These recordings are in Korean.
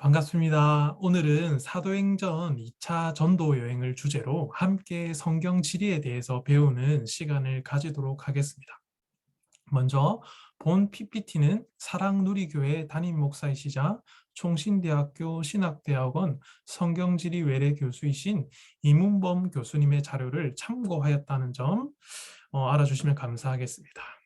반갑습니다. 오늘은 사도행전 2차 전도 여행을 주제로 함께 성경 지리에 대해서 배우는 시간을 가지도록 하겠습니다. 먼저 본 PPT는 사랑누리교회 담임 목사이시자 총신대학교 신학대학원 성경지리 외래 교수이신 이문범 교수님의 자료를 참고하였다는 점 어, 알아주시면 감사하겠습니다.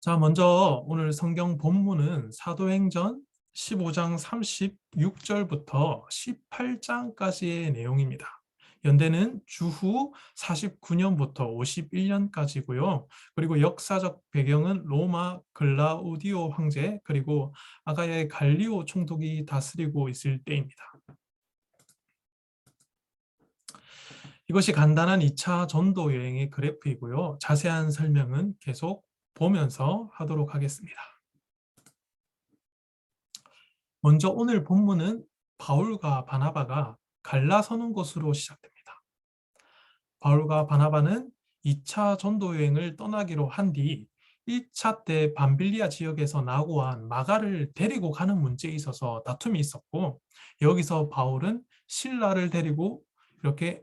자, 먼저 오늘 성경 본문은 사도행전 15장 36절부터 18장까지의 내용입니다. 연대는 주후 49년부터 51년까지고요. 그리고 역사적 배경은 로마 글라우디오 황제 그리고 아가야의 갈리오 총독이 다스리고 있을 때입니다. 이것이 간단한 2차 전도 여행의 그래프이고요. 자세한 설명은 계속 보면서 하도록 하겠습니다. 먼저 오늘 본문은 바울과 바나바가 갈라서는 곳으로 시작됩니다. 바울과 바나바는 2차 전도 여행을 떠나기로 한 뒤 1차 때 밤빌리아 지역에서 나고한 마가를 데리고 가는 문제에 있어서 다툼이 있었고 여기서 바울은 신라를 데리고 이렇게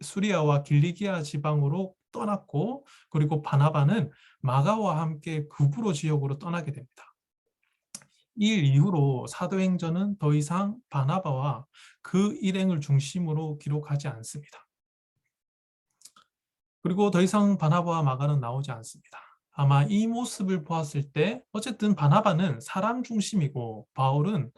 수리아와 길리기아 지방으로 떠났고 그리고 바나바는 마가와 함께 구브로 지역으로 떠나게 됩니다. 이 이후로 사도행전은 더 이상 바나바와 그 일행을 중심으로 기록하지 않습니다. 그리고 더 이상 바나바와 마가는 나오지 않습니다. 아마 이 모습을 보았을 때 어쨌든 바나바는 사람 중심이고 바울은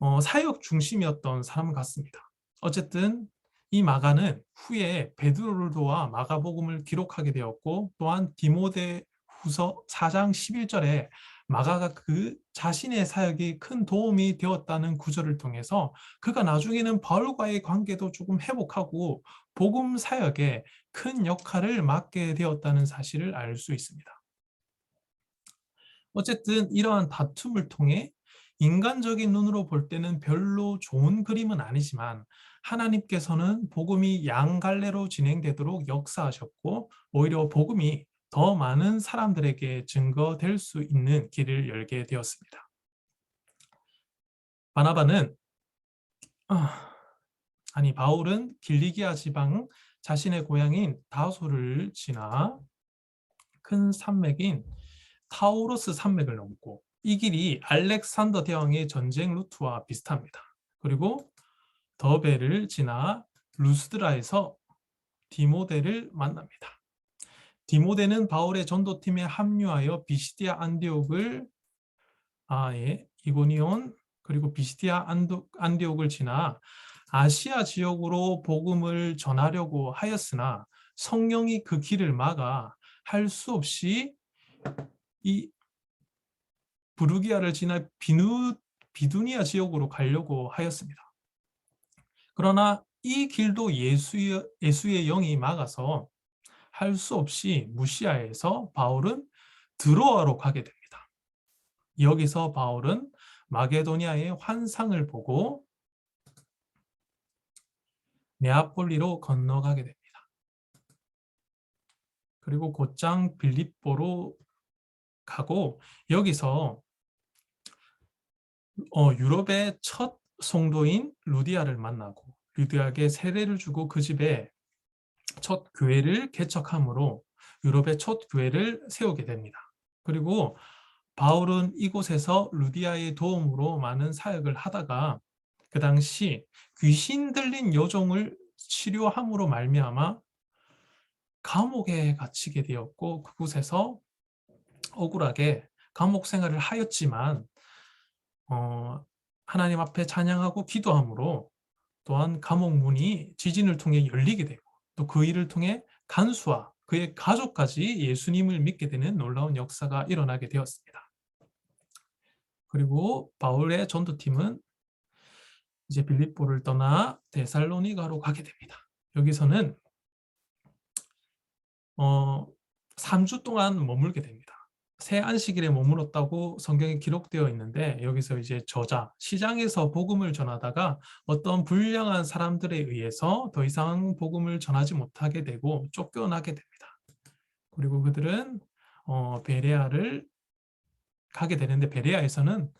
어, 사역 중심이었던 사람 같습니다. 어쨌든 이 마가는 후에 베드로르도와 마가복음을 기록하게 되었고 또한 디모데 후서 4장 11절에 마가가 그 자신의 사역이 큰 도움이 되었다는 구절을 통해서 그가 나중에는 바울과의 관계도 조금 회복하고 복음 사역에 큰 역할을 맡게 되었다는 사실을 알 수 있습니다. 어쨌든 이러한 다툼을 통해 인간적인 눈으로 볼 때는 별로 좋은 그림은 아니지만 하나님께서는 복음이 양갈래로 진행되도록 역사하셨고 오히려 복음이 더 많은 사람들에게 증거될 수 있는 길을 열게 되었습니다. 바나바는 아, 아니 바울은 길리기아 지방 자신의 고향인 다소를 지나 큰 산맥인 타우로스 산맥을 넘고 이 길이 알렉산더 대왕의 전쟁 루트와 비슷합니다. 그리고 더베를 지나 루스드라에서 디모데를 만납니다. 디모데는 바울의 전도팀에 합류하여 비시디아 안디옥을 아, 예, 이고니온 그리고 비시디아 안디옥을 지나 아시아 지역으로 복음을 전하려고 하였으나 성령이 그 길을 막아 할 수 없이 이 부르기아를 지나 비누, 비두니아 지역으로 가려고 하였습니다. 그러나 이 길도 예수의, 예수의 영이 막아서 할 수 없이 무시아에서 바울은 드로아로 가게 됩니다. 여기서 바울은 마게도니아의 환상을 보고 네아폴리로 건너가게 됩니다. 그리고 곧장 빌립보로 가고 여기서 어, 유럽의 첫 송도인 루디아를 만나고 루디아에게 세례를 주고 그 집에 첫 교회를 개척함으로 유럽의 첫 교회를 세우게 됩니다. 그리고 바울은 이곳에서 루디아의 도움으로 많은 사역을 하다가 그 당시 귀신 들린 여종을 치료함으로 말미암아 감옥에 갇히게 되었고 그곳에서 억울하게 감옥 생활을 하였지만 어, 하나님 앞에 찬양하고 기도함으로 또한 감옥 문이 지진을 통해 열리게 되고 또 그 일을 통해 간수와 그의 가족까지 예수님을 믿게 되는 놀라운 역사가 일어나게 되었습니다. 그리고 바울의 전도팀은 이제 빌립보를 떠나 데살로니가로 가게 됩니다. 여기서는 어, 3주 동안 머물게 됩니다. 새 안식일에 머물렀다고 성경에 기록되어 있는데 여기서 이제 저자, 시장에서 복음을 전하다가 어떤 불량한 사람들에 의해서 더 이상 복음을 전하지 못하게 되고 쫓겨나게 됩니다. 그리고 그들은 어, 베레아를 가게 되는데 베레아에서는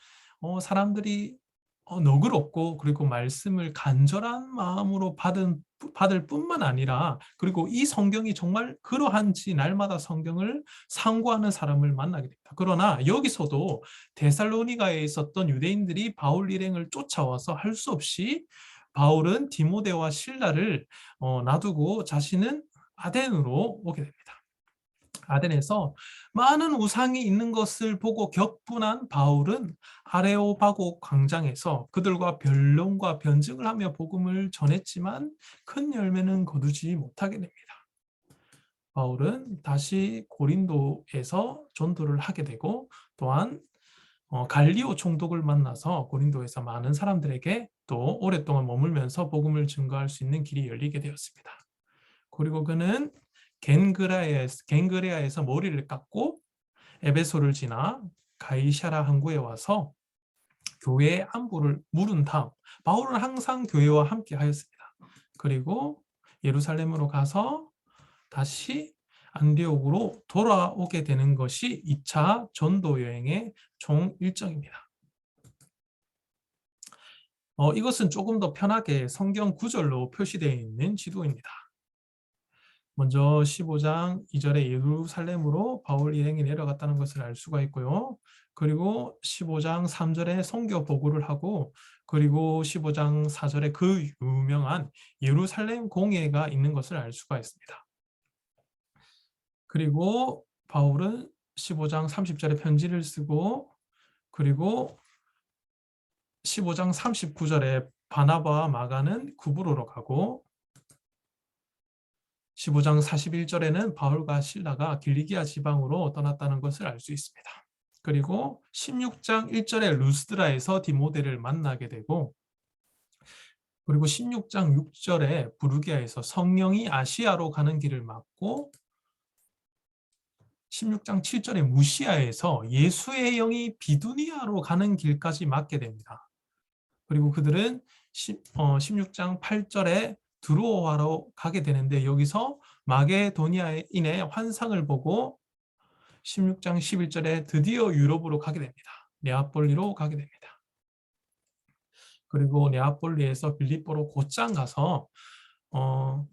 어, 사람들이 어, 너그럽고 그리고 말씀을 간절한 마음으로 받은 받을 뿐만 아니라 그리고 이 성경이 정말 그러한지 날마다 성경을 상고하는 사람을 만나게 됩니다. 그러나 여기서도 데살로니가에 있었던 유대인들이 바울 일행을 쫓아와서 할 수 없이 바울은 디모데와 신라를 어, 놔두고 자신은 아덴으로 오게 됩니다. 아덴에서 많은 우상이 있는 것을 보고 격분한 바울은 아레오바고 광장에서 그들과 변론과 변증을 하며 복음을 전했지만 큰 열매는 거두지 못하게 됩니다. 바울은 다시 고린도에서 전도를 하게 되고 또한 어, 갈리오 총독을 만나서 고린도에서 많은 사람들에게 또 오랫동안 머물면서 복음을 증거할 수 있는 길이 열리게 되었습니다. 그리고 그는 겐그라에서, 겐그레아에서 머리를 깎고 에베소를 지나 가이샤라 항구에 와서 교회의 안부를 물은 다음 바울은 항상 교회와 함께 하였습니다. 그리고 예루살렘으로 가서 다시 안디옥으로 돌아오게 되는 것이 2차 전도 여행의 총 일정입니다. 어, 이것은 조금 더 편하게 성경 구절로 표시되어 있는 지도입니다. 먼저 15장 2절에 예루살렘으로 바울 일행이 내려갔다는 것을 알 수가 있고요. 그리고 15장 3절에 성교 보고를 하고 그리고 15장 4절에 그 유명한 예루살렘 공예가 있는 것을 알 수가 있습니다. 그리고 바울은 15장 30절에 편지를 쓰고 그리고 15장 39절에 바나바와 마가는 구브로로 가고 15장 41절에는 바울과 신라가 길리기아 지방으로 떠났다는 것을 알 수 있습니다. 그리고 16장 1절에 루스드라에서 디모데를 만나게 되고 그리고 16장 6절에 부르기아에서 성령이 아시아로 가는 길을 막고 16장 7절에 무시아에서 예수의 영이 비두니아로 가는 길까지 막게 됩니다. 그리고 그들은 16장 8절에 드로아로 가게 되는데 여기서 마게도니아인의 환상을 보고 16장 11절에 드디어 유럽으로 가게 됩니다. 네아폴리로 가게 됩니다. 그리고 네아폴리에서 빌립보로 곧장 가서 어,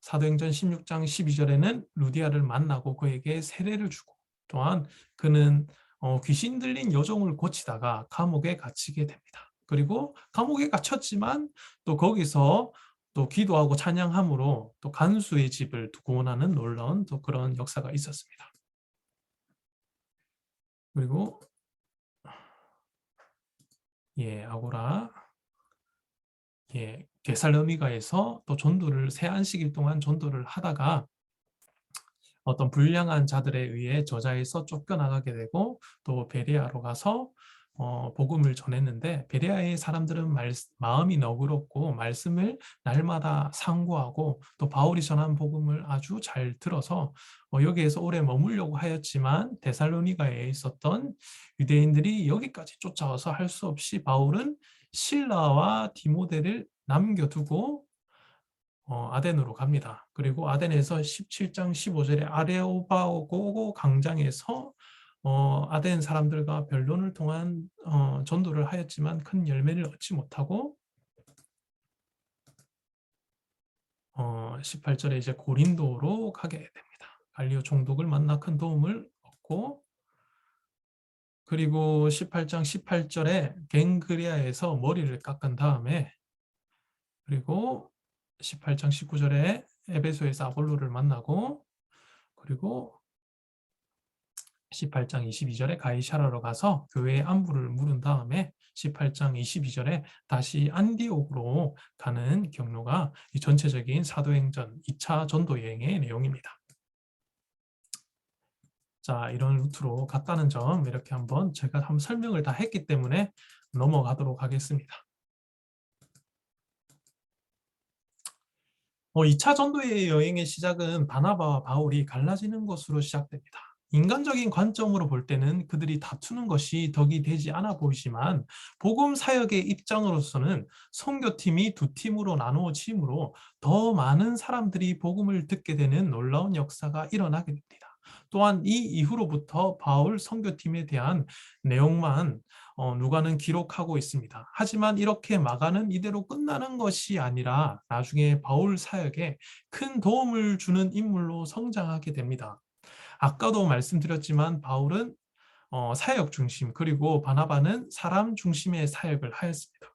사도행전 16장 12절에는 루디아를 만나고 그에게 세례를 주고 또한 그는 어, 귀신 들린 여종을 고치다가 감옥에 갇히게 됩니다. 그리고 감옥에 갇혔지만 또 거기서 또 기도하고 찬양함으로 또 간수의 집을 구원하는 놀라운 또 그런 역사가 있었습니다. 그리고 예, 아고라 예, 데살로니가에서 또 전도를 새 안식일 동안 전도를 하다가 어떤 불량한 자들에 의해 저자에서 쫓겨나가게 되고 또 베레아로 가서 어, 복음을 전했는데 베레아의 사람들은 말, 마음이 너그럽고 말씀을 날마다 상고하고 또 바울이 전한 복음을 아주 잘 들어서 어, 여기에서 오래 머물려고 하였지만 데살로니가에 있었던 유대인들이 여기까지 쫓아와서 할 수 없이 바울은 신라와 디모데를 남겨두고 어, 아덴으로 갑니다. 그리고 아덴에서 17장 15절에 아레오바고 강장에서 어, 아덴 사람들과 변론을 통한 어, 전도를 하였지만 큰 열매를 얻지 못하고 어, 18절에 이제 고린도로 가게 됩니다. 갈리오 총독을 만나 큰 도움을 얻고 그리고 18장 18절에 갱그리아에서 머리를 깎은 다음에 그리고 18장 19절에 에베소에서 아볼로를 만나고 그리고 18장 22절에 가이샤라로 가서 교회의 안부를 물은 다음에 18장 22절에 다시 안디옥으로 가는 경로가 이 전체적인 사도행전 2차 전도 여행의 내용입니다. 자, 이런 루트로 갔다는 점 이렇게 한번 제가 한번 설명을 다 했기 때문에 넘어가도록 하겠습니다. 어, 2차 전도의 여행의 시작은 바나바와 바울이 갈라지는 것으로 시작됩니다. 인간적인 관점으로 볼 때는 그들이 다투는 것이 덕이 되지 않아 보이지만 복음 사역의 입장으로서는 선교팀이 두 팀으로 나누어지므로 더 많은 사람들이 복음을 듣게 되는 놀라운 역사가 일어나게 됩니다. 또한 이 이후로부터 바울 선교팀에 대한 내용만 어, 누가는 기록하고 있습니다. 하지만 이렇게 마가는 이대로 끝나는 것이 아니라 나중에 바울 사역에 큰 도움을 주는 인물로 성장하게 됩니다. 아까도 말씀드렸지만 바울은 어, 사역 중심 그리고 바나바는 사람 중심의 사역을 하였습니다.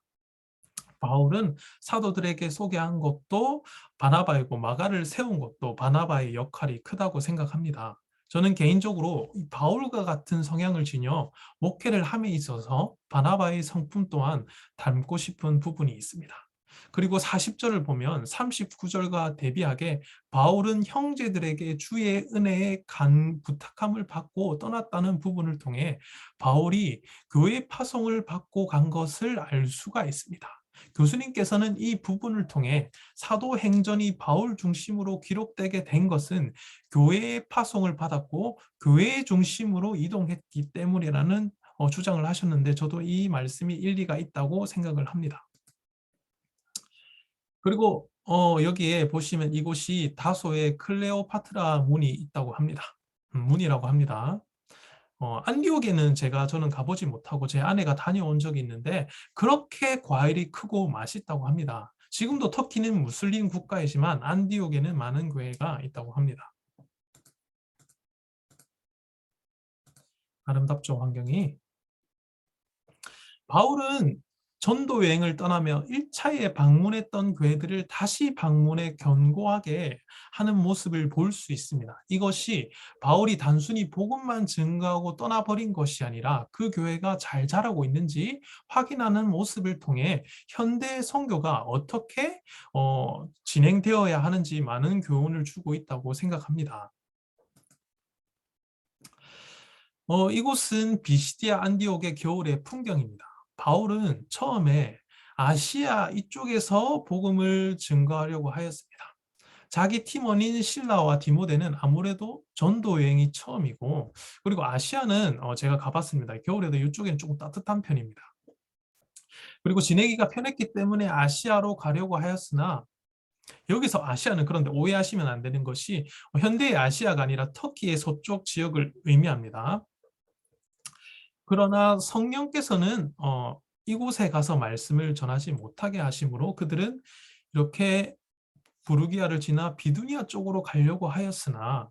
바울은 사도들에게 소개한 것도 바나바이고 마가를 세운 것도 바나바의 역할이 크다고 생각합니다. 저는 개인적으로 바울과 같은 성향을 지녀 목회를 함에 있어서 바나바의 성품 또한 닮고 싶은 부분이 있습니다. 그리고 40절을 보면 39절과 대비하게 바울은 형제들에게 주의 은혜의 간 부탁함을 받고 떠났다는 부분을 통해 바울이 교회 파송을 받고 간 것을 알 수가 있습니다. 교수님께서는 이 부분을 통해 사도행전이 바울 중심으로 기록되게 된 것은 교회의 파송을 받았고 교회 중심으로 이동했기 때문이라는 어, 주장을 하셨는데 저도 이 말씀이 일리가 있다고 생각을 합니다. 그리고 어, 여기에 보시면 이곳이 다소의 클레오파트라 문이 있다고 합니다. 음, 문이라고 합니다. 어, 안디옥에는 제가 저는 가보지 못하고 제 아내가 다녀온 적이 있는데 그렇게 과일이 크고 맛있다고 합니다. 지금도 터키는 무슬림 국가이지만 안디옥에는 많은 교회가 있다고 합니다. 아름답죠 환경이. 바울은 전도 여행을 떠나며 1차에 방문했던 교회들을 다시 방문해 견고하게 하는 모습을 볼 수 있습니다. 이것이 바울이 단순히 복음만 증가하고 떠나버린 것이 아니라 그 교회가 잘 자라고 있는지 확인하는 모습을 통해 현대 선교가 어떻게 어, 진행되어야 하는지 많은 교훈을 주고 있다고 생각합니다. 어, 이곳은 비시디아 안디옥의 겨울의 풍경입니다. 바울은 처음에 아시아 이쪽에서 복음을 증거하려고 하였습니다. 자기 팀원인 신라와 디모데는 아무래도 전도 여행이 처음이고 그리고 아시아는 어, 제가 가봤습니다. 겨울에도 이쪽에는 조금 따뜻한 편입니다. 그리고 지내기가 편했기 때문에 아시아로 가려고 하였으나 여기서 아시아는 그런데 오해하시면 안 되는 것이 현대의 아시아가 아니라 터키의 서쪽 지역을 의미합니다. 그러나 성령께서는 어, 이곳에 가서 말씀을 전하지 못하게 하심으로 그들은 이렇게 부르기아를 지나 비두니아 쪽으로 가려고 하였으나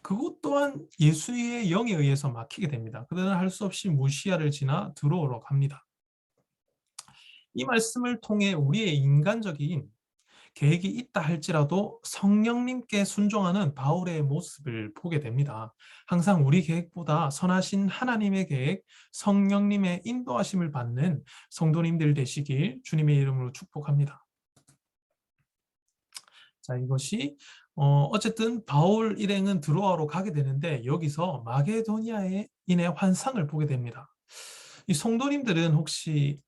그것 또한 예수의 영에 의해서 막히게 됩니다. 그들은 할 수 없이 무시아를 지나 들어오러 갑니다. 이 말씀을 통해 우리의 인간적인 계획이 있다 할지라도 성령님께 순종하는 바울의 모습을 보게 됩니다. 항상 우리 계획보다 선하신 하나님의 계획, 성령님의 인도하심을 받는 성도님들 되시길 주님의 이름으로 축복합니다. 자, 이것이 어, 어쨌든 바울 일행은 드로아로 가게 되는데 여기서 마게도니아의 인의 환상을 보게 됩니다. 이 성도님들은 혹시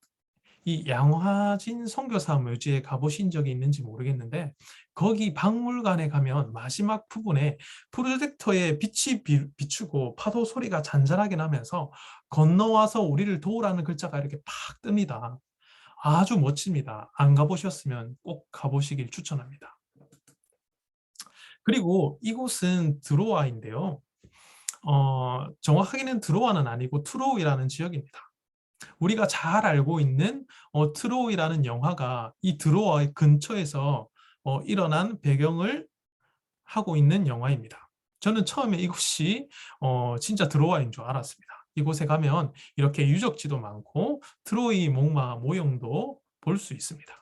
이 양화진 선교사 묘지에 가보신 적이 있는지 모르겠는데 거기 박물관에 가면 마지막 부분에 프로젝터에 빛이 비추고 파도 소리가 잔잔하게 나면서 건너와서 우리를 도우라는 글자가 이렇게 팍 뜹니다. 아주 멋집니다. 안 가보셨으면 꼭 가보시길 추천합니다. 그리고 이곳은 드로아인데요. 어, 정확하게는 드로아는 아니고 트로우이라는 지역입니다. 우리가 잘 알고 있는 어, 트로이라는 영화가 이 드로아의 근처에서 어, 일어난 배경을 하고 있는 영화입니다. 저는 처음에 이곳이 어, 진짜 드로아인 줄 알았습니다. 이곳에 가면 이렇게 유적지도 많고 트로이 목마 모형도 볼 수 있습니다.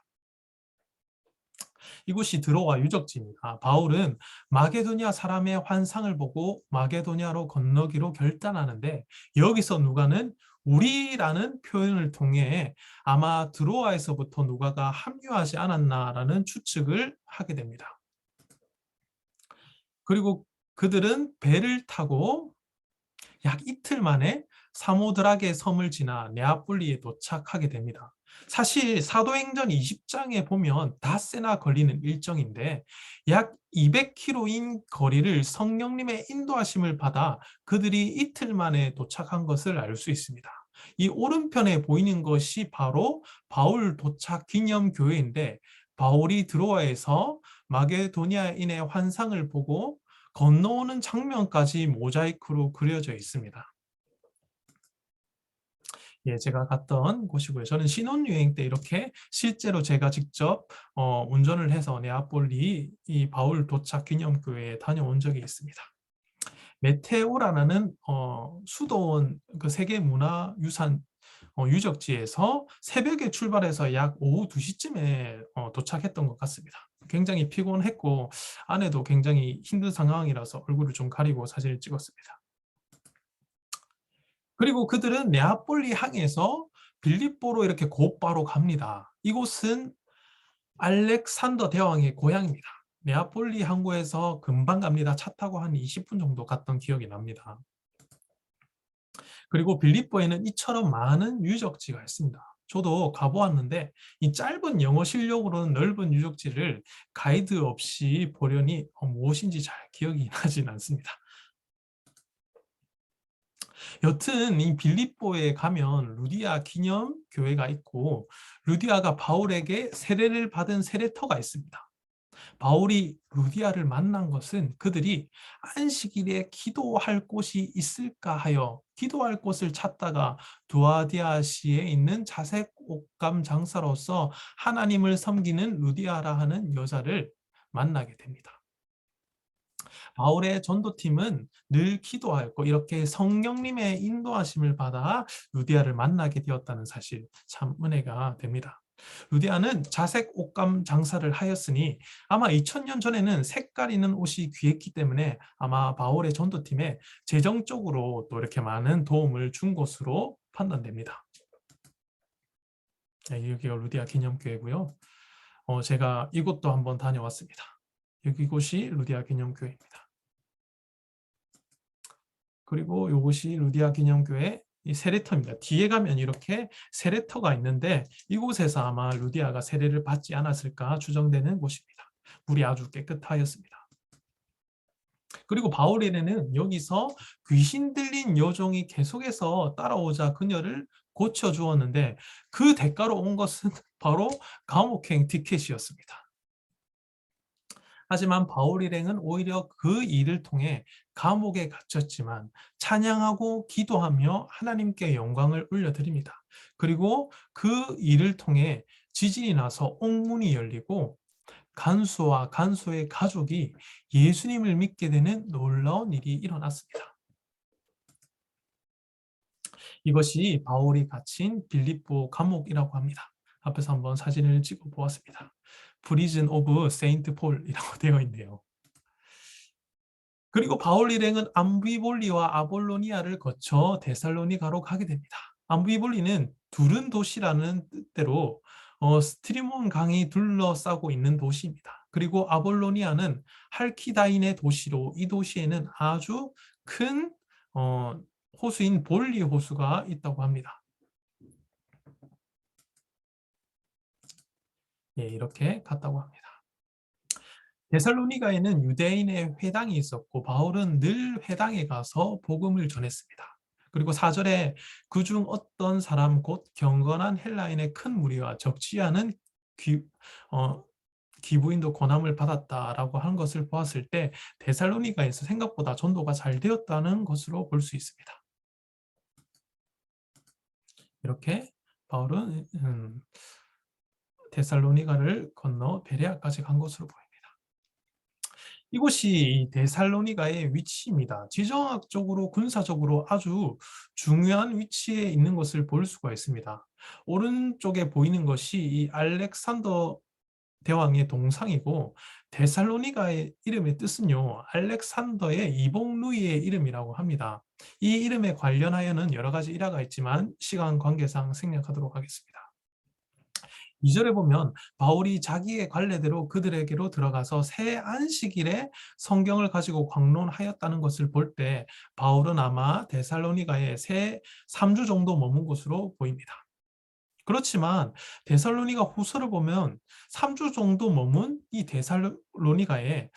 이곳이 드로아 유적지입니다. 바울은 마게도니아 사람의 환상을 보고 마게도니아로 건너기로 결단하는데 여기서 누가는 우리라는 표현을 통해 아마 드로아에서부터 누가가 합류하지 않았나라는 추측을 하게 됩니다. 그리고 그들은 배를 타고 약 이틀 만에 사모드락의 섬을 지나 네아폴리에 도착하게 됩니다. 사실 사도행전 20장에 보면 닷새나 걸리는 일정인데 약 200km인 거리를 성령님의 인도하심을 받아 그들이 이틀 만에 도착한 것을 알 수 있습니다. 이 오른편에 보이는 것이 바로 바울 도착 기념 교회인데 바울이 드로아에서 마게도니아인의 환상을 보고 건너오는 장면까지 모자이크로 그려져 있습니다. 예, 제가 갔던 곳이고요. 저는 신혼여행 때 이렇게 실제로 제가 직접 어, 운전을 해서 네아폴리 이 바울 도착 기념교회에 다녀온 적이 있습니다. 메테오라는 어, 수도원 그 세계 문화 유산 어, 유적지에서 새벽에 출발해서 약 오후 2시쯤에 어, 도착했던 것 같습니다. 굉장히 피곤했고 안에도 굉장히 힘든 상황이라서 얼굴을 좀 가리고 사진을 찍었습니다. 그리고 그들은 네아폴리 항에서 빌립보로 이렇게 곧바로 갑니다. 이곳은 알렉산더 대왕의 고향입니다. 네아폴리 항구에서 금방 갑니다. 차 타고 한 20분 정도 갔던 기억이 납니다. 그리고 빌립보에는 이처럼 많은 유적지가 있습니다. 저도 가보았는데 이 짧은 영어 실력으로는 넓은 유적지를 가이드 없이 보려니 무엇인지 잘 기억이 나진 않습니다. 여튼 이 빌립보에 가면 루디아 기념 교회가 있고 루디아가 바울에게 세례를 받은 세례터가 있습니다. 바울이 루디아를 만난 것은 그들이 안식일에 기도할 곳이 있을까 하여 기도할 곳을 찾다가 두아디아시에 있는 자색 옷감 장사로서 하나님을 섬기는 루디아라 하는 여자를 만나게 됩니다. 바울의 전도팀은 늘 기도하였고 이렇게 성령님의 인도하심을 받아 루디아를 만나게 되었다는 사실 참 은혜가 됩니다. 루디아는 자색 옷감 장사를 하였으니 아마 2000년 전에는 색깔 있는 옷이 귀했기 때문에 아마 바울의 전도팀에 재정적으로 또 이렇게 많은 도움을 준 것으로 판단됩니다. 네, 여기가 루디아 기념교회고요. 어, 제가 이곳도 한번 다녀왔습니다. 여기 곳이 루디아 기념교회입니다. 그리고 이것이 루디아 기념교회 이 세례터입니다. 뒤에 가면 이렇게 세례터가 있는데 이곳에서 아마 루디아가 세례를 받지 않았을까 추정되는 곳입니다. 물이 아주 깨끗하였습니다. 그리고 바울에는 여기서 귀신 들린 여종이 계속해서 따라오자 그녀를 고쳐주었는데 그 대가로 온 것은 바로 감옥행 티켓이었습니다. 하지만 바울 일행은 오히려 그 일을 통해 감옥에 갇혔지만 찬양하고 기도하며 하나님께 영광을 올려드립니다. 그리고 그 일을 통해 지진이 나서 옥문이 열리고 간수와 간수의 가족이 예수님을 믿게 되는 놀라운 일이 일어났습니다. 이것이 바울이 갇힌 빌립보 감옥이라고 합니다. 앞에서 한번 사진을 찍어 보았습니다. 프리즌 오브 세인트 폴이라고 되어 있네요. 그리고 바울 일행은 암비볼리와 아볼로니아를 거쳐 데살로니가로 가게 됩니다. 암비볼리는 두른 도시라는 뜻대로 어, 스트리몬 강이 둘러싸고 있는 도시입니다. 그리고 아볼로니아는 할키다인의 도시로 이 도시에는 아주 큰 어, 호수인 볼리 호수가 있다고 합니다. 예, 이렇게 갔다고 합니다. 데살로니가에는 유대인의 회당이 있었고 바울은 늘 회당에 가서 복음을 전했습니다. 그리고 4절에 그중 어떤 사람 곧 경건한 헬라인의 큰 무리와 적지 않은 귀, 어, 기부인도 권함을 받았다라고 한 것을 보았을 때 데살로니가에서 생각보다 전도가 잘 되었다는 것으로 볼 수 있습니다. 이렇게 바울은 음, 데살로니가를 건너 베레아까지 간 것으로 보입니다. 이곳이 데살로니가의 위치입니다. 지정학적으로 군사적으로 아주 중요한 위치에 있는 것을 볼 수가 있습니다. 오른쪽에 보이는 것이 이 알렉산더 대왕의 동상이고 데살로니가의 이름의 뜻은요 알렉산더의 이복루이의 이름이라고 합니다. 이 이름에 관련하여는 여러 가지 일화가 있지만 시간 관계상 생략하도록 하겠습니다. 2절에 보면 바울이 자기의 관례대로 그들에게로 들어가서 새 안식일에 성경을 가지고 광론하였다는 것을 볼 때 바울은 아마 데살로니가에 새 3주 정도 머문 것으로 보입니다. 그렇지만 데살로니가 후서를 보면 3주 정도 머문 이 데살로니가에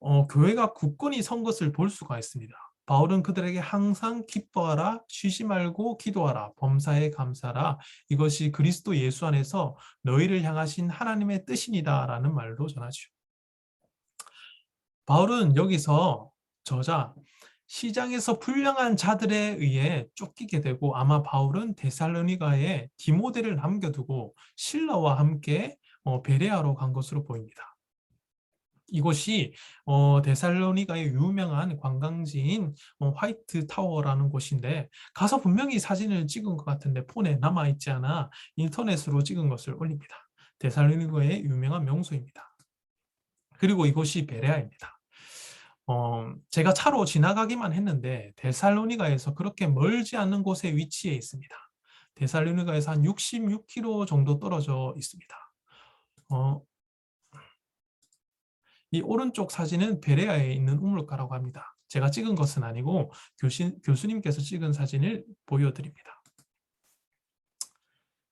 어, 교회가 굳건히 선 것을 볼 수가 있습니다. 바울은 그들에게 항상 기뻐하라, 쉬지 말고 기도하라, 범사에 감사라, 이것이 그리스도 예수 안에서 너희를 향하신 하나님의 뜻이니다 라는 말로 전하죠. 바울은 여기서 저자 시장에서 불량한 자들에 의해 쫓기게 되고 아마 바울은 데살로니가에 디모데를 남겨두고 신라와 함께 어, 베레아로 간 것으로 보입니다. 이곳이 어, 데살로니가의 유명한 관광지인 어, 화이트 타워라는 곳인데 가서 분명히 사진을 찍은 것 같은데 폰에 남아있지 않아 인터넷으로 찍은 것을 올립니다. 데살로니가의 유명한 명소입니다. 그리고 이곳이 베레아입니다. 어, 제가 차로 지나가기만 했는데 데살로니가에서 그렇게 멀지 않은 곳에 위치해 있습니다. 데살로니가에서 한 66km 정도 떨어져 있습니다. 어, 이 오른쪽 사진은 베레아에 있는 우물가라고 합니다. 제가 찍은 것은 아니고 교신, 교수님께서 찍은 사진을 보여드립니다.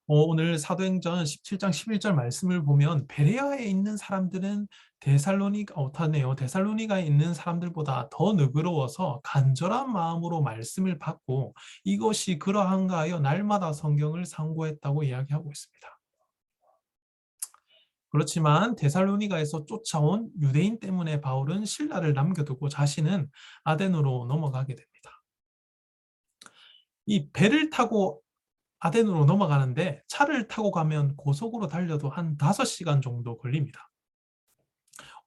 어, 오늘 사도행전 17장 11절 말씀을 보면 베레아에 있는 사람들은 데살로니가 어타네요. 데살로니가에 있는 사람들보다 더 너그러워서 간절한 마음으로 말씀을 받고 이것이 그러한가 하여 날마다 성경을 상고했다고 이야기하고 있습니다. 그렇지만 데살로니가에서 쫓아온 유대인 때문에 바울은 신라를 남겨두고 자신은 아덴으로 넘어가게 됩니다. 이 배를 타고 아덴으로 넘어가는데 차를 타고 가면 고속으로 달려도 한 5시간 정도 걸립니다.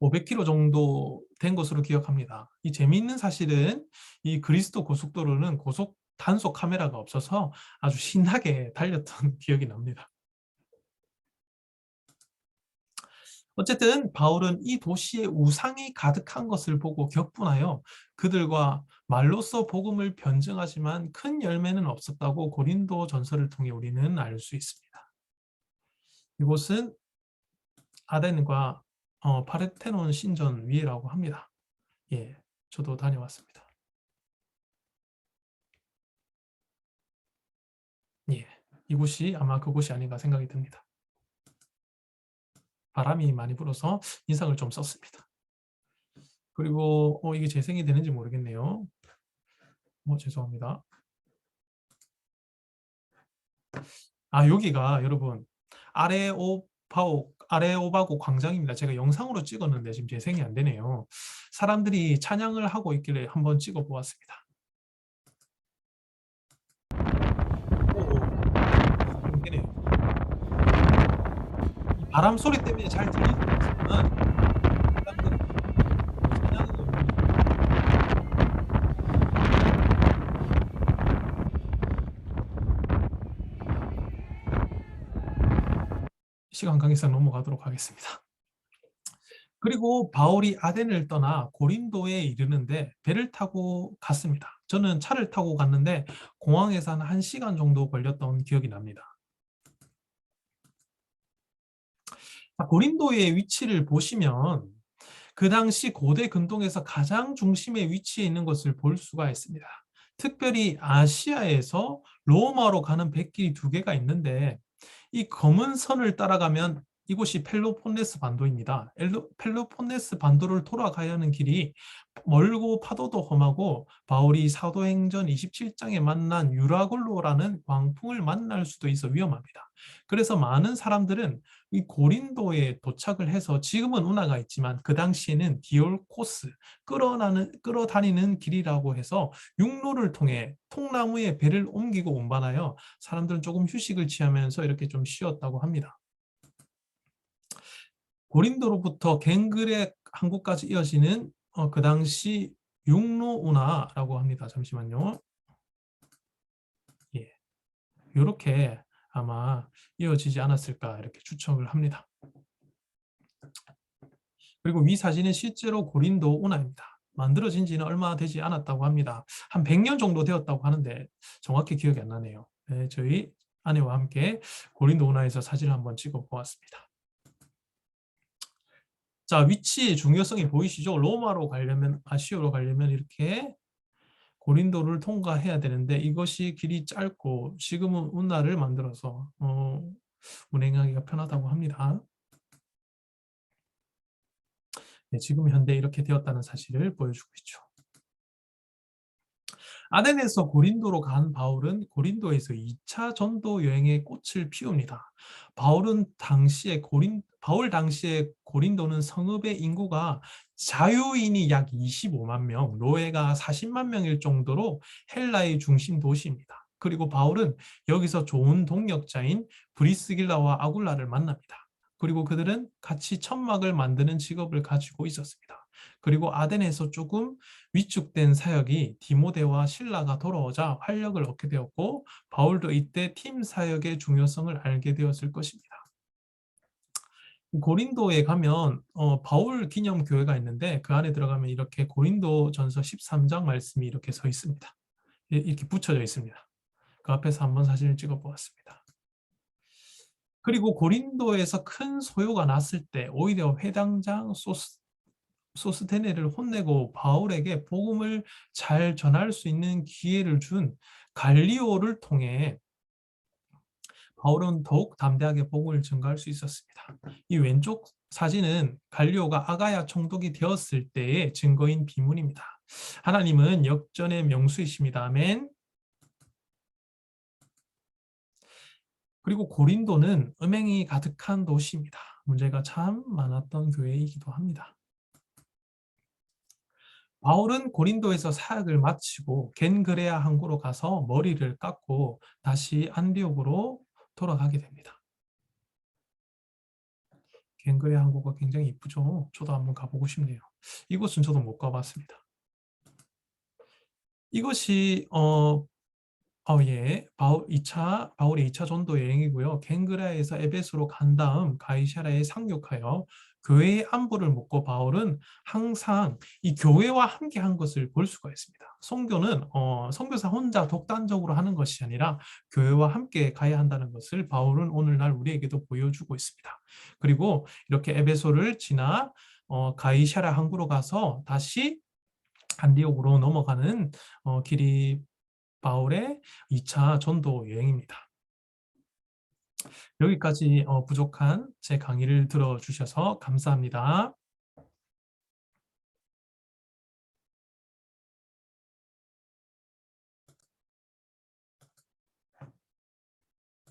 500km 정도 된 것으로 기억합니다. 이 재미있는 사실은 이 그리스도 고속도로는 고속 단속 카메라가 없어서 아주 신나게 달렸던 기억이 납니다. 어쨌든 바울은 이 도시에 우상이 가득한 것을 보고 격분하여 그들과 말로써 복음을 변증하지만 큰 열매는 없었다고 고린도 전설을 통해 우리는 알 수 있습니다. 이곳은 아덴과 어, 파르테논 신전 위라고 합니다. 예, 저도 다녀왔습니다. 예, 이곳이 아마 그곳이 아닌가 생각이 듭니다. 바람이 많이 불어서 인상을 좀 썼습니다. 그리고 어, 이게 재생이 되는지 모르겠네요. 어, 죄송합니다. 아 여기가 여러분 아레오파오 아레오바고 광장입니다. 제가 영상으로 찍었는데 지금 재생이 안 되네요. 사람들이 찬양을 하고 있길래 한번 찍어 보았습니다. 바람 소리 때문에 잘 들리지 않지만 시간 관계상 넘어가도록 하겠습니다. 그리고 바울이 아덴을 떠나 고린도에 이르는데 배를 타고 갔습니다. 저는 차를 타고 갔는데 공항에서 한 1시간 정도 걸렸던 기억이 납니다. 고린도의 위치를 보시면 그 당시 고대 근동에서 가장 중심에 위치해 있는 것을 볼 수가 있습니다. 특별히 아시아에서 로마로 가는 백길이 두 개가 있는데 이 검은 선을 따라가면 이곳이 펠로폰네스 반도입니다. 펠로폰네스 반도를 돌아가야 하는 길이 멀고 파도도 험하고 바울이 사도행전 27장에 만난 유라골로라는 광풍을 만날 수도 있어 위험합니다. 그래서 많은 사람들은 이 고린도에 도착을 해서 지금은 운하가 있지만 그 당시에는 디올코스 끌어나는 끌어다니는 길이라고 해서 육로를 통해 통나무에 배를 옮기고 운반하여 사람들은 조금 휴식을 취하면서 이렇게 좀 쉬었다고 합니다. 고린도로부터 갱글의 항구까지 이어지는 어, 그 당시 육로 운하라고 합니다. 잠시만요. 예, 이렇게 아마 이어지지 않았을까 이렇게 추측을 합니다. 그리고 위 사진은 실제로 고린도 운하입니다. 만들어진 지는 얼마 되지 않았다고 합니다. 한 100년 정도 되었다고 하는데 정확히 기억이 안 나네요. 네, 저희 아내와 함께 고린도 운하에서 사진을 한번 찍어 보았습니다. 자, 위치 중요성이 보이시죠? 로마로 가려면, 아시오로 가려면 이렇게 고린도를 통과해야 되는데 이것이 길이 짧고 지금은 운하를 만들어서 어, 운행하기가 편하다고 합니다. 네, 지금 현대 이렇게 되었다는 사실을 보여주고 있죠. 아덴에서 고린도로 간 바울은 고린도에서 2차 전도 여행의 꽃을 피웁니다. 바울은 당시에 고린 바울 당시에 고린도는 성읍의 인구가 자유인이 약 25만 명, 노예가 40만 명일 정도로 헬라의 중심 도시입니다. 그리고 바울은 여기서 좋은 동역자인 브리스길라와 아굴라를 만납니다. 그리고 그들은 같이 천막을 만드는 직업을 가지고 있었습니다. 그리고 아덴에서 조금 위축된 사역이 디모데와 신라가 돌아오자 활력을 얻게 되었고 바울도 이때 팀 사역의 중요성을 알게 되었을 것입니다. 고린도에 가면 어, 바울 기념 교회가 있는데 그 안에 들어가면 이렇게 고린도 전서 13장 말씀이 이렇게 서 있습니다. 예, 이렇게 붙여져 있습니다. 그 앞에서 한번 사진을 찍어 보았습니다. 그리고 고린도에서 큰 소요가 났을 때 오히려 회당장 소스, 소스테네를 혼내고 바울에게 복음을 잘 전할 수 있는 기회를 준 갈리오를 통해 바울은 더욱 담대하게 복음을 증가할 수 있었습니다. 이 왼쪽 사진은 갈리오가 아가야 총독이 되었을 때의 증거인 비문입니다. 하나님은 역전의 명수이십니다. 아멘. 그리고 고린도는 음행이 가득한 도시입니다. 문제가 참 많았던 교회이기도 합니다. 바울은 고린도에서 사역을 마치고 겐그레아 항구로 가서 머리를 깎고 다시 안디옥으로 돌아가게 됩니다. 겐그레아 항구가 굉장히 이쁘죠? 저도 한번 가보고 싶네요. 이곳은 저도 못 가봤습니다. 이것이 어, 어, 예. 바울 2차, 바울의 2차 전도 여행이고요. 겐그라에서 에베소로 간 다음 가이샤라에 상륙하여 교회의 안부를 묻고 바울은 항상 이 교회와 함께 한 것을 볼 수가 있습니다. 성교는 어, 선교사 혼자 독단적으로 하는 것이 아니라 교회와 함께 가야 한다는 것을 바울은 오늘날 우리에게도 보여주고 있습니다. 그리고 이렇게 에베소를 지나 어, 가이샤라 항구로 가서 다시 안디옥으로 넘어가는 어, 길이 바울의 2차 전도 여행입니다. 여기까지 어, 부족한 제 강의를 들어주셔서 감사합니다.